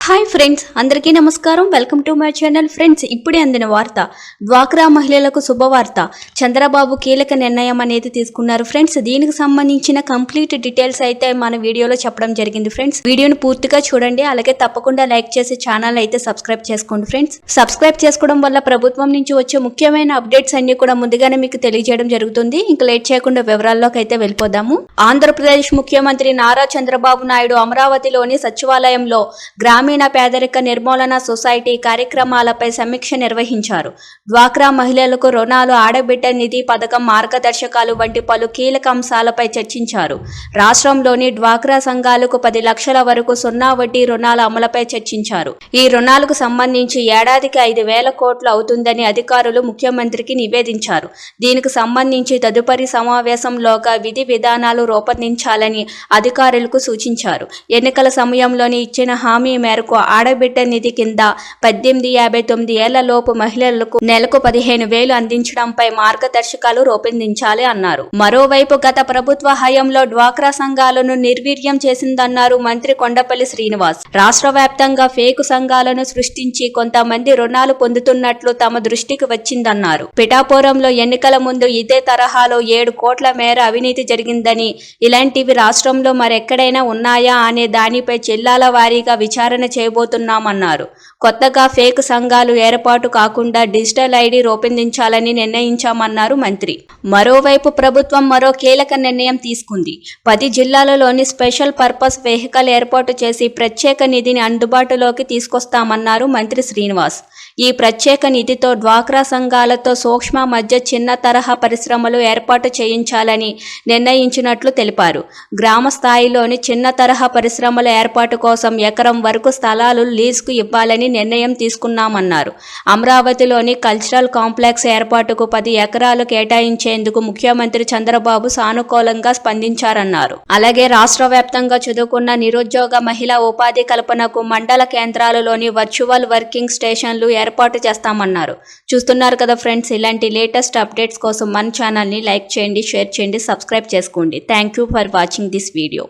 Hi friends అందరికీ నమస్కారం. Welcome to my channel friends ఇప్పుడే అందిన వార్త డ్వాక్రా మహిళలకు శుభవార్త. చంద్రబాబు కీలక నిర్ణయం అనేది తీసుకున్నారు ఫ్రెండ్స్ దీనికి సంబంధించిన కంప్లీట్ డీటెయిల్స్ అయితే మన వీడియోలో చెప్పడం జరిగింది ఫ్రెండ్స్ వీడియోను పూర్తిగా చూడండి. అలాగే తప్పకుండా లైక్ చేసి ఛానల్ అయితే సబ్స్క్రైబ్ చేసుకోండి ఫ్రెండ్స్ సబ్స్క్రైబ్ చేసుకోవడం వల్ల ప్రభుత్వం నుంచి వచ్చే ముఖ్యమైన అప్డేట్స్ అన్ని కూడా ముందుగానే మీకు తెలియజేయడం జరుగుతుంది. ఇంకా లేట్ చేయకుండా వివరాల్లోకి అయితే వెళ్ళిపోదాము. ఆంధ్రప్రదేశ్ ముఖ్యమంత్రి నారా చంద్రబాబు నాయుడు అమరావతిలోని సచివాలయంలో గ్రామీణ గ్రామీణ పేదరిక నిర్మూలన సొసైటీ కార్యక్రమాలపై సమీక్ష నిర్వహించారు. డ్వాక్రా మహిళలకు రుణాలు ఆడబిడ్డ నిధి పథకం మార్గదర్శకాలు వంటి పలు కీలక అంశాలపై చర్చించారు. రాష్ట్రంలోని డ్వాక్రా సంఘాలకు పది లక్షల వరకు సున్నా వడ్డీ రుణాల అమలుపై చర్చించారు. ఈ రుణాలకు సంబంధించి ఏడాదికి ఐదు వేల కోట్లు అవుతుందని అధికారులు ముఖ్యమంత్రికి నివేదించారు. దీనికి సంబంధించి తదుపరి సమావేశంలోగా విధి విధానాలు రూపొందించాలని అధికారులకు సూచించారు. ఎన్నికల సమయంలోని ఇచ్చిన హామీ మేరకు ఆడబిడ్డ నిధి కింద పద్దెనిమిది యాభై తొమ్మిది ఏళ్ళలోపు మహిళలకు నెలకు పదిహేను వేలు అందించడంపై మార్గదర్శకాలు రూపొందించాలి అన్నారు. మరోవైపు గత ప్రభుత్వ హయాంలో డ్వాక్రా సంఘాలను నిర్వీర్యం చేసిందన్నారు మంత్రి కొండపల్లి శ్రీనివాస్. రాష్ట్ర వ్యాప్తంగా ఫేకు సంఘాలను సృష్టించి కొంతమంది రుణాలు పొందుతున్నట్లు తమ దృష్టికి వచ్చిందన్నారు. పిఠాపురంలో ఎన్నికల ముందు ఇదే తరహాలో ఏడు కోట్ల మేర అవినీతి జరిగిందని ఇలాంటివి రాష్ట్రంలో మరెక్కడైనా ఉన్నాయా అనే దానిపై జిల్లాల వారీగా విచారణ చేయబోతున్నామన్నారు. కొత్తగా ఫేక్ సంఘాలు ఏర్పాటు కాకుండా డిజిటల్ ఐడి రూపొందించాలని నిర్ణయించామన్నారు మంత్రి. మరోవైపు ప్రభుత్వం మరో కీలక నిర్ణయం తీసుకుంది. పది జిల్లాలలోని స్పెషల్ పర్పస్ వెహికల్ ఏర్పాటు చేసి ప్రత్యేక నిధిని అందుబాటులోకి తీసుకొస్తామన్నారు మంత్రి శ్రీనివాస్. ఈ ప్రత్యేక నిధితో డ్వాక్రా సంఘాలతో సూక్ష్మ మధ్య చిన్న తరహా పరిశ్రమలు ఏర్పాటు చేయించాలని నిర్ణయించినట్లు తెలిపారు. గ్రామ స్థాయిలోని చిన్న తరహా పరిశ్రమల ఏర్పాటు కోసం ఎకరం వరకు స్థలాలు లీజుకు ఇవ్వాలని నిర్ణయం తీసుకున్నామన్నారు. అమరావతిలోని కల్చరల్ కాంప్లెక్స్ ఏర్పాటుకు పది ఎకరాలు కేటాయించేందుకు ముఖ్యమంత్రి చంద్రబాబు సానుకూలంగా స్పందించారన్నారు. అలాగే రాష్ట్ర వ్యాప్తంగా చదువుకున్న నిరుద్యోగ మహిళా ఉపాధి కల్పనకు మండల కేంద్రాలలోని వర్చువల్ వర్కింగ్ స్టేషన్లు ఏర్పాటు చేస్తామన్నారు. చూస్తున్నారు కదా ఫ్రెండ్స్ ఇలాంటి లేటెస్ట్ అప్డేట్స్ కోసం మన ఛానల్ని లైక్ చేయండి షేర్ చేయండి సబ్స్క్రైబ్ చేసుకోండి. Thank you for watching this video